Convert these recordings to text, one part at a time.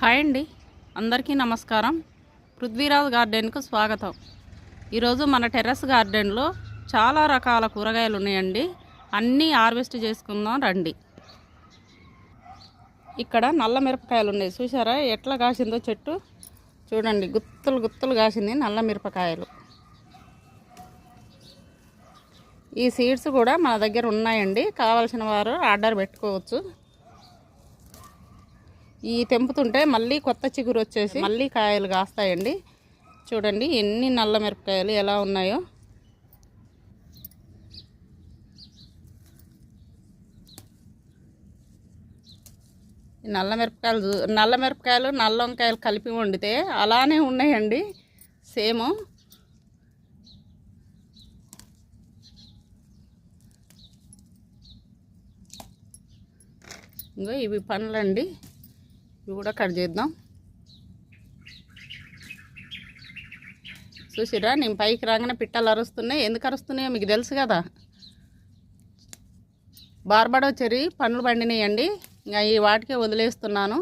Hi అండి. అందరికీ నమస్కారం. పృథ్వీరాజ్ గార్డెన్కు స్వాగతం. ఈరోజు మన టెర్రస్ గార్డెన్లో చాలా రకాల కూరగాయలు ఉన్నాయండి. అన్నీ హార్వెస్ట్ చేసుకుందాం రండి. ఇక్కడ నల్ల మిరపకాయలు ఉన్నాయి. చూసారా ఎట్లా కాసిందో చెట్టు? చూడండి. గుత్తులు గుత్తులు కాసింది నల్ల మిరపకాయలు. ఈ సీడ్స్ కూడా మన దగ్గర ఉన్నాయండి. కావాల్సిన వారు ఆర్డర్ పెట్టుకోవచ్చు. ఈ తెంపుతుంటే మళ్ళీ కొత్త చిగురు వచ్చేసి మళ్ళీ కాయలు కాస్తాయండి. చూడండి ఎన్ని నల్ల మిరపకాయలు ఎలా ఉన్నాయో. నల్ల మిరపకాయలు చూ- నల్ల మిరపకాయలు నల్ల వంకాయలు కలిపి వండితే అలానే ఉన్నాయండి. సేమ్. ఇంకో ఇవి పండ్లండి. ఇవి కూడా కట్ చేద్దాం. చూసిరా నేను పైకి రాగానే పిట్టలు అరుస్తున్నాయి. ఎందుకు అరుస్తున్నాయో మీకు తెలుసు కదా. బార్బడో చెరి పండ్లు పండినాయండి. ఇంకా ఈ వాటికే వదిలేస్తున్నాను.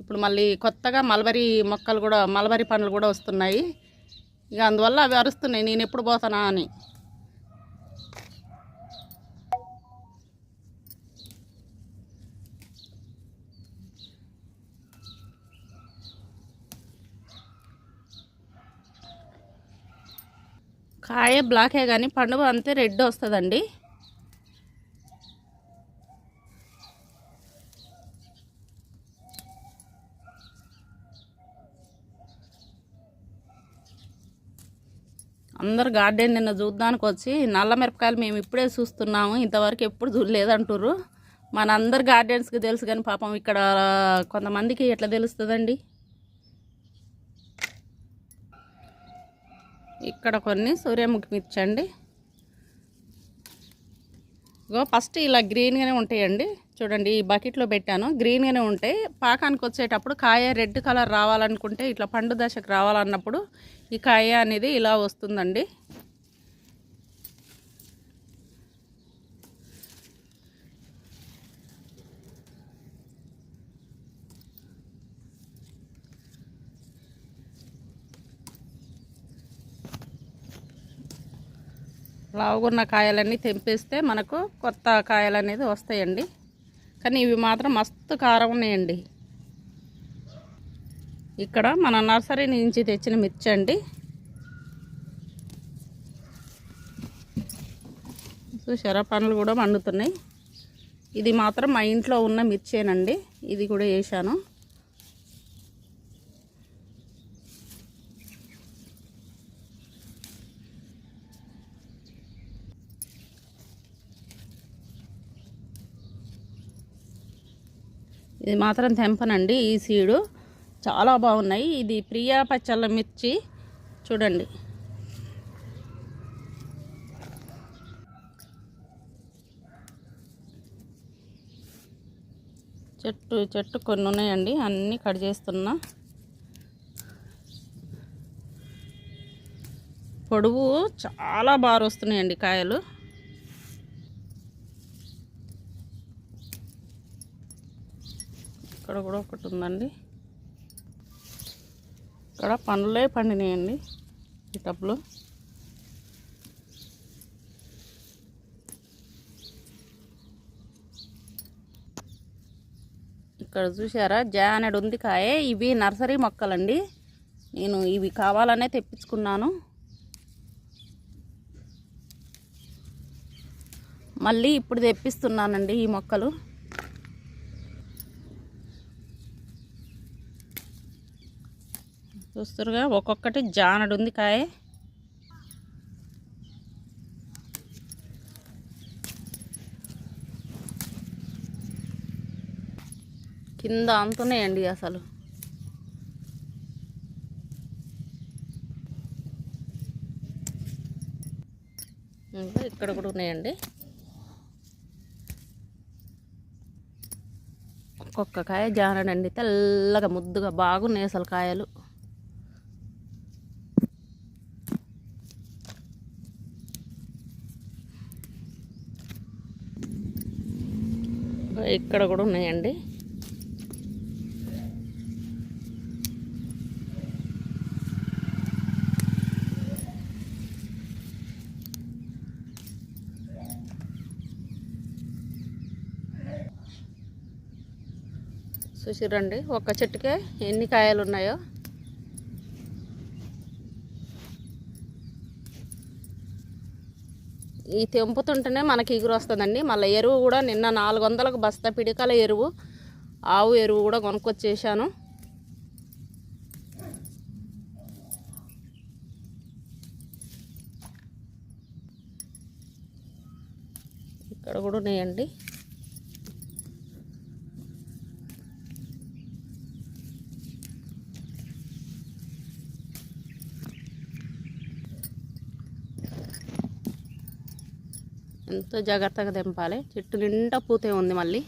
ఇప్పుడు మళ్ళీ కొత్తగా మల్బరీ మొక్కలు కూడా మల్బరీ పండ్లు కూడా వస్తున్నాయి. ఇక అందువల్ల అవి అరుస్తున్నాయి. నేను ఎప్పుడు పోతానా అని. కాయ బ్లాకే కానీ పండుగ అంతే రెడ్ వస్తుందండి. అందరు గార్డెన్ నిన్న చూద్దానికి వచ్చి నల్ల మిరపకాయలు మేము ఇప్పుడే చూస్తున్నాము ఇంతవరకు ఎప్పుడు చూడలేదంటారు మన అందరు గార్డెన్స్కి తెలుసు కానీ పాపం ఇక్కడ కొంతమందికి ఎట్లా తెలుస్తుందండి? ఇక్కడ కొన్ని సూర్యముఖి మిర్చి అండి ఇగో ఫస్ట్ ఇలా గ్రీన్గానే ఉంటాయండి. చూడండి ఈ బకెట్లో పెట్టాను. గ్రీన్గానే ఉంటాయి. పాకానికి వచ్చేటప్పుడు కాయ రెడ్ కలర్ రావాలనుకుంటే ఇట్లా పండు దశకు రావాలన్నప్పుడు ఈ కాయ అనేది ఇలా వస్తుందండి. లావుగున్న కాయలన్నీ తెంపేస్తే మనకు కొత్త కాయలు అనేది వస్తాయండి. కానీ ఇవి మాత్రం మస్తు కారం ఉన్నాయండి. ఇక్కడ మన నర్సరీ నుంచి తెచ్చిన మిర్చి అండి. చూసారా పండ్లు కూడా పండుతున్నాయి. ఇది మాత్రం మా ఇంట్లో ఉన్న మిర్చేనండి. ఇది కూడా వేసాను ఇది మాత్రం తెంపనండి ఈ సీడు. చాలా బాగున్నాయి. ఇది ప్రియా పచ్చళ్ళ మిర్చి. చూడండి. చెట్టు చెట్టు కొన్ని ఉన్నాయండి. అన్నీ కట్ చేస్తున్నా. పొడవు చాలా బాగా వస్తున్నాయండి కాయలు. ఇక్కడ కూడా ఒకటి ఉందండి. ఇక్కడ పండ్లే పండినాయండి ఈ టబ్లో. ఇక్కడ చూసారా జానెడు ఉంది కాయే. ఇవి నర్సరీ మొక్కలండి. నేను ఇవి కావాలనే తెప్పించుకున్నాను. మళ్ళీ ఇప్పుడు తెప్పిస్తున్నానండి ఈ మొక్కలు. చూస్తురుగా ఒక్కొక్కటి జానడు ఉంది కాయ. కింద అంతున్నాయండి అసలు. ఇంకా ఇక్కడ కూడా ఉన్నాయండి. ఒక్కొక్క కాయ జానడండి తెల్లగా ముద్దుగా బాగున్నాయి అసలు కాయలు. ఇక్కడ కూడా ఉన్నాయండి. చూసిరండి ఒక్క చెట్టుకే ఎన్ని కాయలు ఉన్నాయో ఈ తెంపుతుంటేనే మనకి ఎగురు వస్తుందండి. మళ్ళీ ఎరువు కూడా నిన్న నాలుగు వందలకు బస్తా పిడికల ఎరువు ఆవు ఎరువు కూడా కొనుక్కొచ్చేసాను ఇక్కడ కూడా ఉన్నాయండి. ఎంతో జాగ్రత్తగా తెంపాలి. చెట్టు నిండా పూతే ఉంది మళ్ళీ.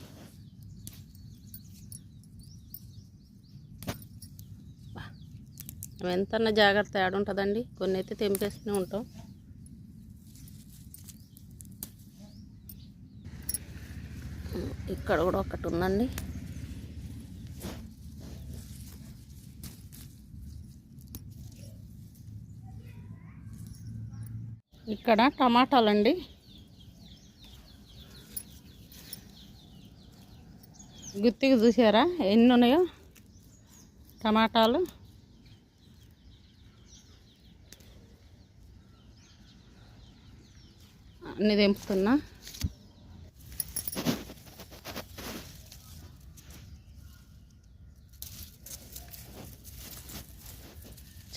ఎంత జాగ్రత్త ఆడుంటుందండి. కొన్ని అయితే తెంపేస్తూనే ఉంటాం ఇక్కడ కూడా ఒకటి ఉందండి. ఇక్కడ టమాటాలండి. గుత్తికి చూసారా? ఎన్ని ఉన్నాయో టమాటాలు. అన్ని తెంపుతున్నా.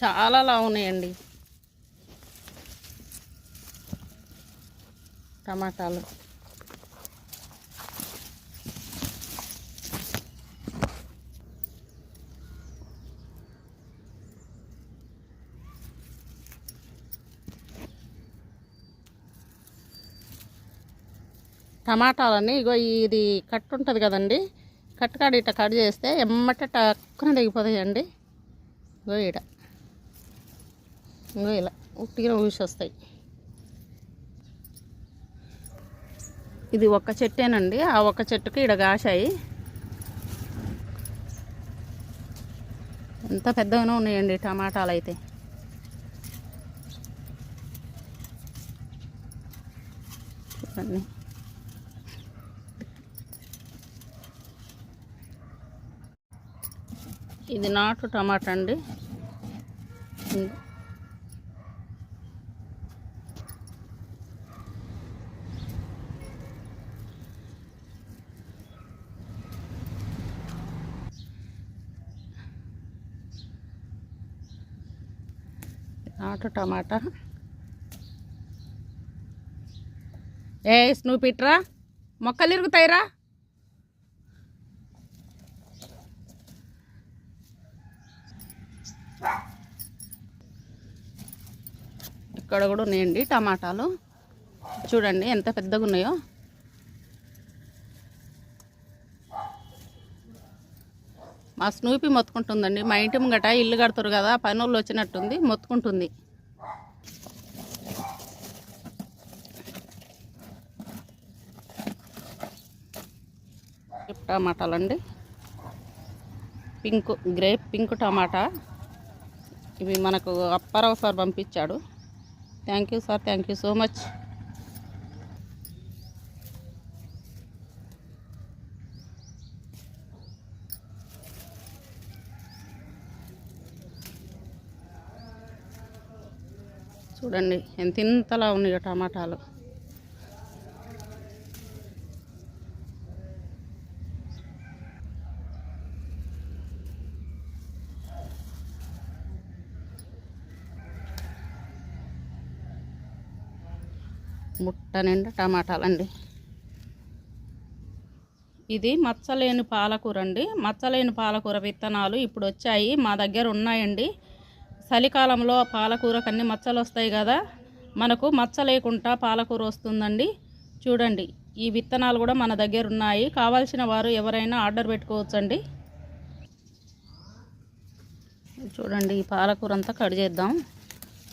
చాలా లా ఉన్నాయండి టమాటాలు. టమాటాలని ఇగో ఇది కట్ ఉంటుంది కదండి. కట్ కాడ ఇట్ట కట్ చేస్తే ఎమ్మట టక్కున దిగిపోతాయండి ఇగో ఈడ. ఇంకో ఇలా ఉట్టిగా ఊసి వస్తాయి ఇది ఒక్క చెట్టేనండి. ఆ ఒక్క చెట్టుకి ఇడ కాశాయి. ఎంత పెద్దగానే ఉన్నాయండి టమాటాలు అయితే చూడండి. ఇది నాటు టమాటా అండి. నాటు టమాటా. ఏ నువ్వు పిట్రా? మొక్కలు ఇరుగుతాయిరా? ఇక్కడ కూడా ఉన్నాయండి టమాటాలు. చూడండి ఎంత పెద్దగా ఉన్నాయో. మా స్నూపి మొత్తుకుంటుందండి. మా ఇంటి ముంగట ఇల్లు కడతారు కదా పనులు వచ్చినట్టుంది మొత్తుకుంటుంది. టమాటాలండి. Pink grape pink tomato. ఇవి మనకు అప్పారావు సార్ పంపించాడు. Thank you sir thank you so much చూడండి ఎంత ఇంతలా ఉన్నాయో టమాటాలు. ముట్ట నిండా టమాటాలండి. ఇది మచ్చలేని పాలకూర అండి మచ్చలేని పాలకూర విత్తనాలు ఇప్పుడు వచ్చాయి మా దగ్గర ఉన్నాయండి. చలికాలంలో పాలకూరకు అన్ని మచ్చలు వస్తాయి కదా మనకు మచ్చ లేకుండా పాలకూర వస్తుందండి. చూడండి ఈ విత్తనాలు కూడా మన దగ్గర ఉన్నాయి కావాల్సిన వారు ఎవరైనా ఆర్డర్ పెట్టుకోవచ్చండి. చూడండి ఈ పాలకూర అంతా కట్ చేద్దాం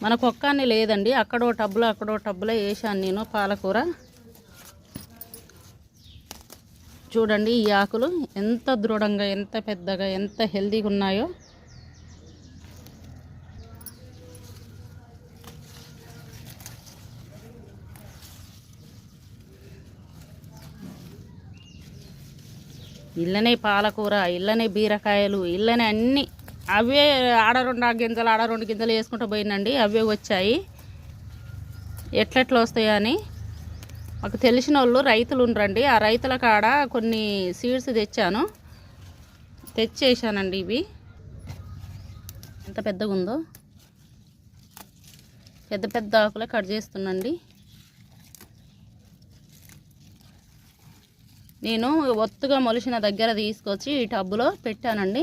మనకు ఒక్కని లేదండి. అక్కడో టబ్బులో అక్కడో టబ్బులో వేసాను నేను పాలకూర. చూడండి ఈ ఆకులు ఎంత దృఢంగా ఎంత పెద్దగా ఎంత హెల్దీగా ఉన్నాయో. ఇళ్ళనే పాలకూర ఇళ్ళనే బీరకాయలు ఇళ్ళనే అన్నీ. అవే ఆడ రెండు ఆ గింజలు ఆడ రెండు గింజలు వేసుకుంటూ పోయినండి అవే వచ్చాయి. ఎట్లెట్లా వస్తాయో అని? మాకు తెలిసిన వాళ్ళు రైతులు ఉండరండి. ఆ రైతుల కాడ కొన్ని సీడ్స్ తెచ్చాను. తెచ్చేసానండి ఇవి. ఎంత పెద్దగా ఉందో? పెద్ద పెద్ద ఆకులే కట్ చేస్తున్నాండి. నేను ఒత్తుగా మొలిసిన దగ్గర తీసుకొచ్చి ఈ టబ్బులో పెట్టానండి.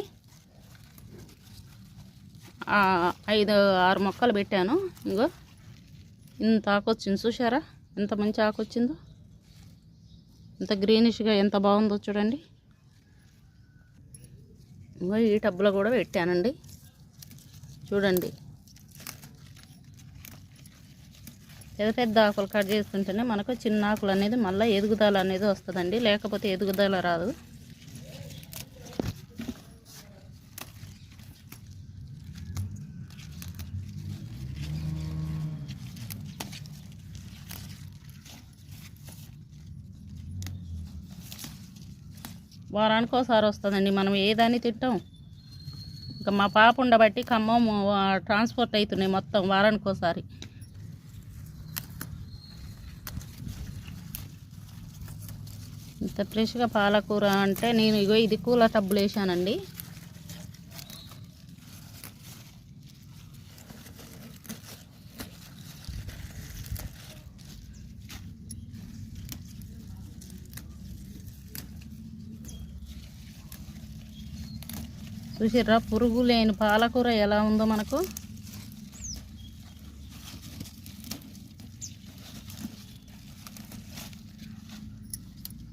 ఐదు ఆరు మొక్కలు పెట్టాను. ఇంకో ఇంత ఆకు వచ్చింది చూసారా ఎంత మంచి ఆకు వచ్చిందో ఎంత గ్రీనిష్గా ఎంత బాగుందో చూడండి. ఇంకో ఈ టబ్బులో కూడా పెట్టానండి. చూడండి. పెద్ద పెద్ద ఆకులు కట్ చేస్తుంటేనే మనకు చిన్న ఆకులు అనేది మళ్ళీ ఎదుగుదల అనేది వస్తుందండి. లేకపోతే ఎదుగుదల రాదు. వారానికి ఒకసారి వస్తుందండి. మనం ఏదాన్ని తింటాం? ఇంకా మా పాప ఉండబట్టి ఖమ్మం ట్రాన్స్పోర్ట్ అవుతున్నాయి మొత్తం వారానికి ఒకసారి. ఇంత ఫ్రెష్గా పాలకూర అంటే నేను ఇగో ఇది కూల టబ్బులు వేసానండి చూసిర్రా? పురుగు లేని పాలకూర ఎలా ఉందో మనకు.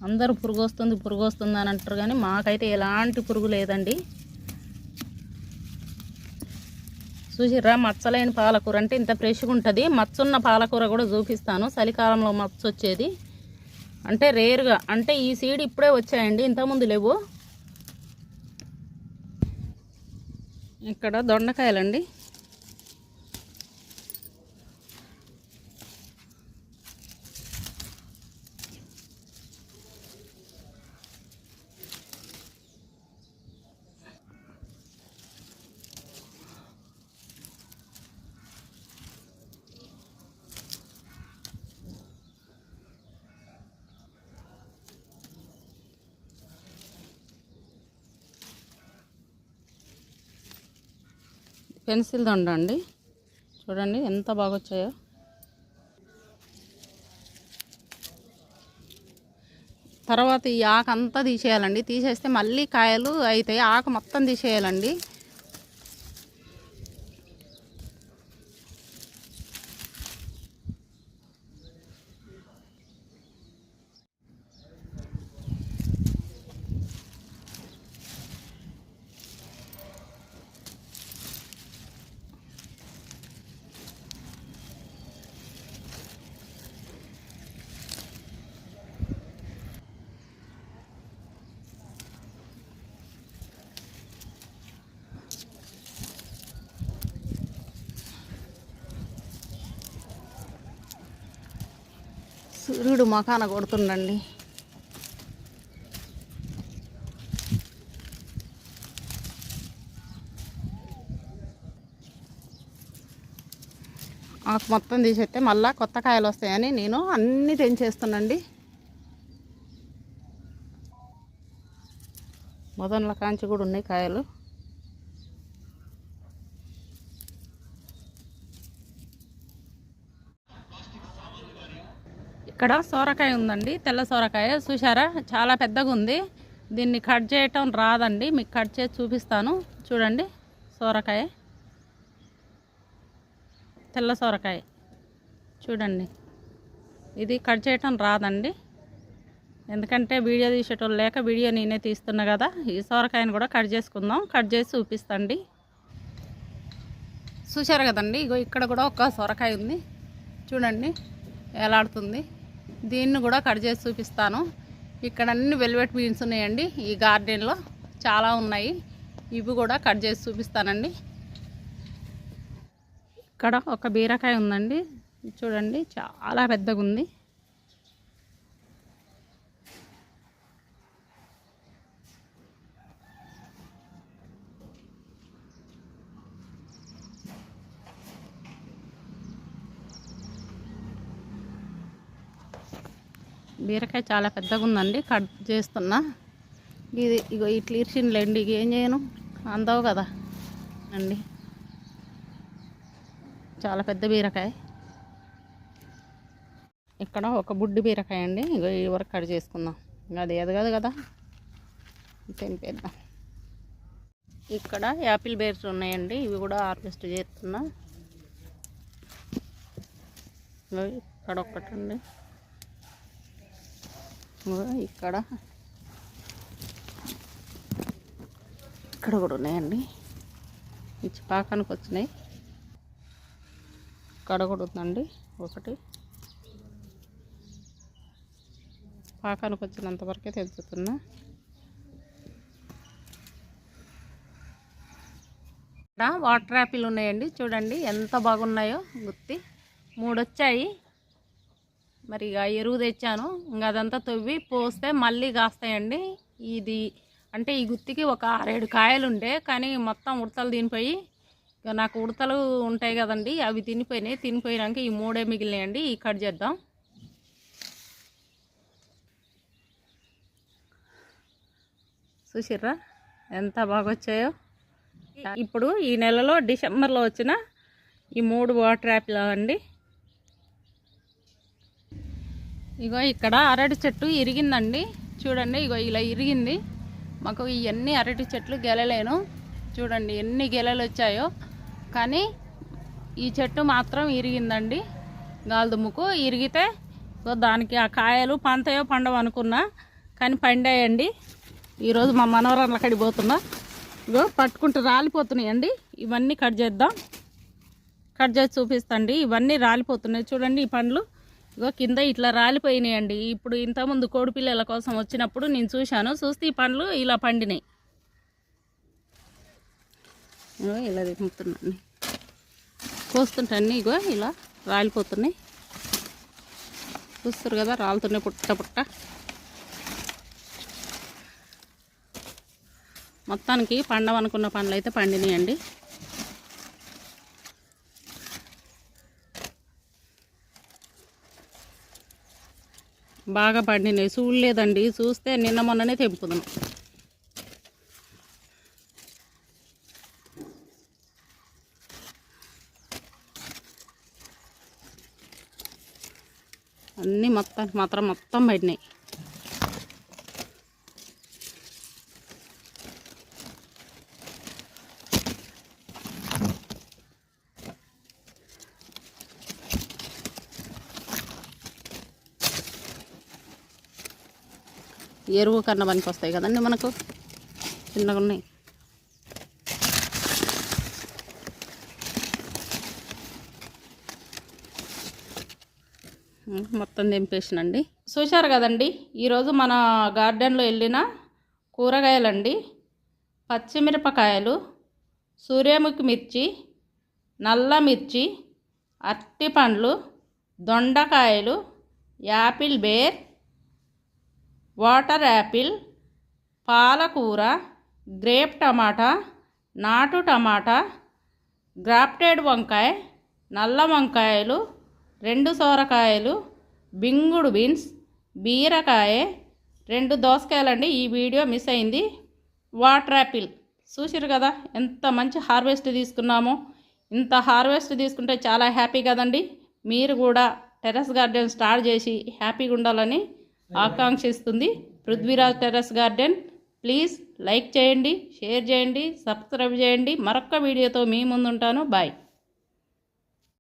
అందరూ పురుగు వస్తుంది పురుగు వస్తుంది అని అంటారు కానీ మాకైతే ఎలాంటి పురుగు లేదండి. చూసిర్రా? మచ్చలేని పాలకూర అంటే ఇంత ఫ్రెష్గా ఉంటుంది. మచ్చున్న పాలకూర కూడా చూపిస్తాను. చలికాలంలో మచ్చ వచ్చేది అంటే రేరుగా అంటే ఈ సీడ్ ఇప్పుడే వచ్చాయండి ఇంతకుముందు లేవు. ఇక్కడ దొండకాయలండి. పెన్సిల్ దొండ అండి చూడండి ఎంత బాగా వచ్చాయో తర్వాత ఈ ఆకు అంతా తీసేయాలండి. తీసేస్తే మళ్ళీ కాయలు అవుతాయి ఆకు మొత్తం తీసేయాలండి. సూర్యుడు మకాన కొడుతుండండి. ఆకు మొత్తం తీసేస్తే మళ్ళీ కొత్త కాయలు వస్తాయని నేను అన్నీ తెంచేస్తున్నాండి. మొదల కాంచి కూడా ఉన్నాయి కాయలు. ఇక్కడ సోరకాయ ఉందండి తెల్ల సోరకాయ. చూసారా చాలా పెద్దగా ఉంది. దీన్ని కట్ చేయటం రాదండి. మీకు కట్ చేసి చూపిస్తాను. చూడండి సోరకాయ. తెల్ల సోరకాయ. చూడండి. ఇది కట్ చేయటం రాదండి. ఎందుకంటే వీడియో తీసేటోళ్ళు లేక వీడియో నేనే తీస్తున్నా కదా. ఈ సోరకాయని కూడా కట్ చేసుకుందాం. కట్ చేసి చూపిస్తండి. చూశారు కదండి? ఇగో ఇక్కడ కూడా ఒక సొరకాయ ఉంది. చూడండి ఎలాడుతుంది దీన్ని కూడా కట్ చేసి చూపిస్తాను. ఇక్కడ అన్ని వెల్వెట్ బీన్స్ ఉన్నాయండి. ఈ గార్డెన్లో చాలా ఉన్నాయి. ఇవి కూడా కట్ చేసి చూపిస్తానండి. ఇక్కడ ఒక బీరకాయ ఉందండి. చూడండి చాలా పెద్దగా ఉంది బీరకాయ చాలా పెద్దగా ఉందండి కట్ చేస్తున్నా. ఇది ఇగో ఇట్లా ఇరిచిండ్లేండి ఇక ఏం చేయను? అందవు కదా. అండి. చాలా పెద్ద బీరకాయ. ఇక్కడ ఒక బుడ్డి బీరకాయ అండి ఇగో ఈ వరకు కట్ చేసుకుందాం. అది ఎదగదు కదా. తెంపేద్దాం ఇక్కడ యాపిల్ బేర్స్ ఉన్నాయండి ఇవి కూడా హార్వెస్ట్ చేస్తున్నా. ఇక్కడ ఒక్కటండి. ఇక్కడ. ఇక్కడ కూడా ఉన్నాయండి. ఇచ్చి పాకానికి వచ్చినాయి. ఇక్కడ కూడా ఉందండి ఒకటి. పాకానికి వచ్చినంతవరకే వరకే ఇక్కడ వాటర్ యాపిల్ ఉన్నాయండి చూడండి ఎంత బాగున్నాయో గుత్తి. మూడు వచ్చాయి మరి ఇక ఎరువు తెచ్చాను. ఇంకా అదంతా తవ్వి పోస్తే మళ్ళీ కాస్తాయండి. ఇది అంటే ఈ గుత్తికి ఒక ఆరేడు కాయలు ఉండే కానీ మొత్తం ఉడతలు తినిపోయి ఇక నాకు ఉడతలు ఉంటాయి కదండి అవి తినిపోయినాయి. తినిపోయినాక ఈ మూడే మిగిలినాయండి ఈ కట్ చేద్దాం. చూసిర్రా? ఎంత బాగా వచ్చాయో ఇప్పుడు ఈ నెలలో డిసెంబర్లో వచ్చిన ఈ మూడు వాటర్ యాపిల్ అండి. ఇగో ఇక్కడ అరటి చెట్టు ఇరిగిందండి. చూడండి ఇగో ఇలా ఇరిగింది. మాకు ఇవన్నీ అరటి చెట్లు గెలలేను. చూడండి ఎన్ని గెలలు వచ్చాయో. కానీ ఈ చెట్టు మాత్రం ఇరిగిందండి. గాలిదుమ్ముకు ఇరిగితే ఇగో దానికి ఆ కాయలు పంతయో పండవు అనుకున్నా కానీ పండాయండి. ఈరోజు మా మనవరాళ్ళ అక్కడికి పోతున్నా. ఇగో పట్టుకుంటూ రాలిపోతున్నాయండి. ఇవన్నీ కట్ చేద్దాం. కట్ చేసి చూపిస్తండి ఇవన్నీ రాలిపోతున్నాయి. చూడండి ఈ పండ్లు. ఇగో కింద ఇట్లా రాలిపోయినాయండి. ఇప్పుడు ఇంతకుముందు కోడిపిల్లల కోసం వచ్చినప్పుడు నేను చూశాను. చూస్తే ఈ పండ్లు ఇలా పండినాయి. ఇగో ఇలా దింపుతున్నాను కోస్తుంటాను ఇగో ఇలా రాలిపోతున్నాయి. చూస్తారు కదా రాలుతున్నాయి పుట్ట పుట్ట. మొత్తానికి పండవనుకున్న పండ్లు అయితే పండినాయండి. బాగా పండినాయి. చూడలేదండి. చూస్తే నిన్న మొన్ననే తెంపుదాం అన్నీ మొత్తానికి మాత్రం మొత్తం పడినాయి. ఎరువు కన్నా పనికి వస్తాయి కదండి మనకు? చిన్నగా ఉన్నాయి. మొత్తం దింపేసినండి చూశారు కదండి ఈరోజు మన గార్డెన్లో వెళ్ళిన కూరగాయలండి. పచ్చిమిరపకాయలు సూర్యముఖి మిర్చి నల్ల మిర్చి అరటిపండ్లు దొండకాయలు యాపిల్ బేర్ వాటర్ యాపిల్ పాలకూర గ్రేప్ టమాటా నాటు టమాటా గ్రాప్టెడ్ వంకాయ నల్ల వంకాయలు రెండు సోరకాయలు బింగుడు బీన్స్ బీరకాయ రెండు దోసకాయలండి. ఈ వీడియో మిస్ అయింది. Water apple. చూసిరు కదా ఎంత మంచి హార్వెస్ట్ తీసుకున్నామో. ఇంత హార్వెస్ట్ తీసుకుంటే చాలా హ్యాపీ కదండి. మీరు కూడా టెర్రస్ గార్డెన్ స్టార్ట్ చేసి హ్యాపీగా ఉండాలని ఆకాంక్షిస్తుంది. Prithviraj terrace garden. Please like చేయండి షేర్ చేయండి సబ్స్క్రైబ్ చేయండి. మరొక్క వీడియోతో మీ ముందుంటాను. బాయ్.